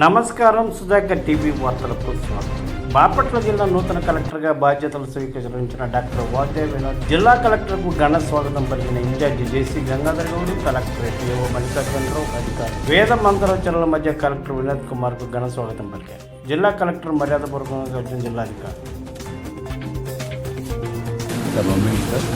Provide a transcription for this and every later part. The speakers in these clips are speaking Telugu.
నమస్కారం సుధాకర్ టీవీ వార్తలకు స్వాగతం. బాపట్ల జిల్లా నూతన కలెక్టర్గా బాధ్యతలు స్వీకరించిన డాక్టర్ వాజే వినోద్ జిల్లా కలెక్టర్కు ఘన స్వాగతం పలికిన in-charge JC Gangadhar Goud collectorate AO Mallikarjunarao అధికారి వేద మంత్రోచ్చరణల మధ్య కలెక్టర్ వినోద్ కుమార్కు ఘన స్వాగతం పలికారు. జిల్లా కలెక్టర్ మర్యాదపూర్వకంగా వచ్చిన జిల్లాధికారి సార్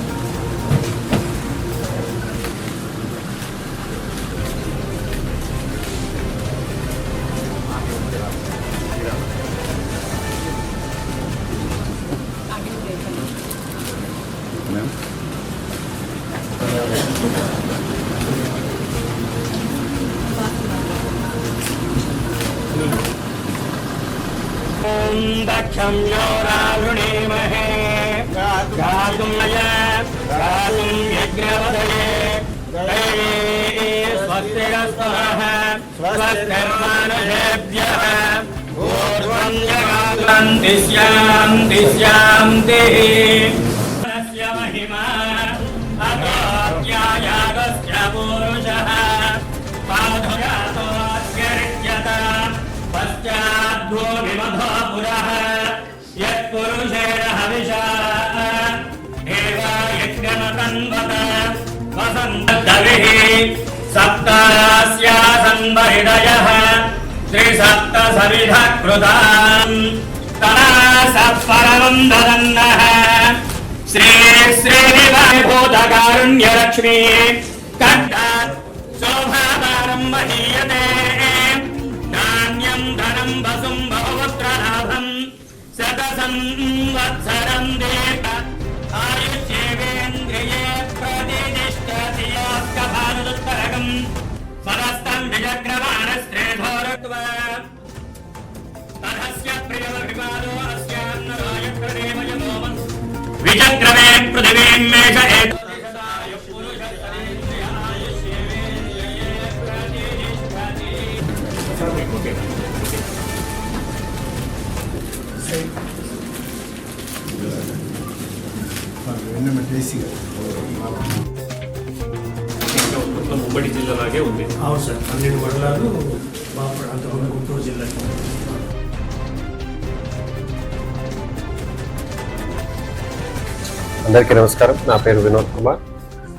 दक्षं योरावृणीमहे गातुं नय गातुं यज्ञवदये दैवे स्वस्तिरस्तः स्वस्तिर्मानुषेभ्यः ऊर्ध्वं जगातुं पुरः यत्पुरुषेण हविषा देवा यज्ञमतन्वत वसन्तविः सप्तास्यासन्वहृदयः त्रिसप्तसविधः कृताम् तना स परमम् ददन्नः श्री श्रीनिवाभूतकारुण्यलक्ष्मी कण्ठात् शोभाकारम् సంవత్సరం దేవ ఆయుష్యేంద్రియే ప్రతిష్టతి భారతుత్తరకం సరస్తం విజగ్రమాణ శ్రేధోరత్వ తరస్య ప్రియమభిమానో అస్యాన్నరాయ ప్రదేవయమోమన్ విజగ్రమే పృథివీం మేష మొత్తం జిల్లాలాగే ఉంది. అవును సార్ పన్నెండు మండలాలు అంతకుముందు గుంటూరు జిల్లా. అందరికీ నమస్కారం. నా పేరు Vinod Kumar.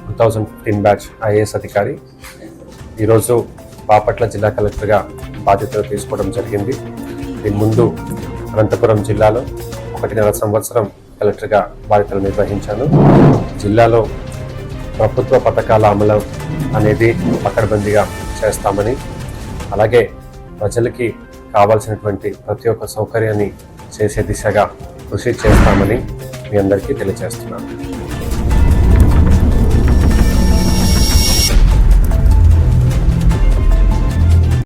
Two thousand fifteen batch IAS అధికారి. ఈరోజు బాపట్ల జిల్లా కలెక్టర్గా బాధ్యతలు తీసుకోవడం జరిగింది. దీని ముందు అనంతపురం జిల్లాలో ఒకటిన్నర సంవత్సరం కలెక్టర్గా బాధ్యతలు నిర్వహించాను. జిల్లాలో ప్రభుత్వ పథకాల అమలు అనేది పకడ్బందీగా చేస్తామని అలాగే ప్రజలకి కావాల్సినటువంటి ప్రతి ఒక్క సౌకర్యాన్ని చేసే దిశగా కృషి చేస్తామని మీ అందరికీ తెలియజేస్తున్నాను.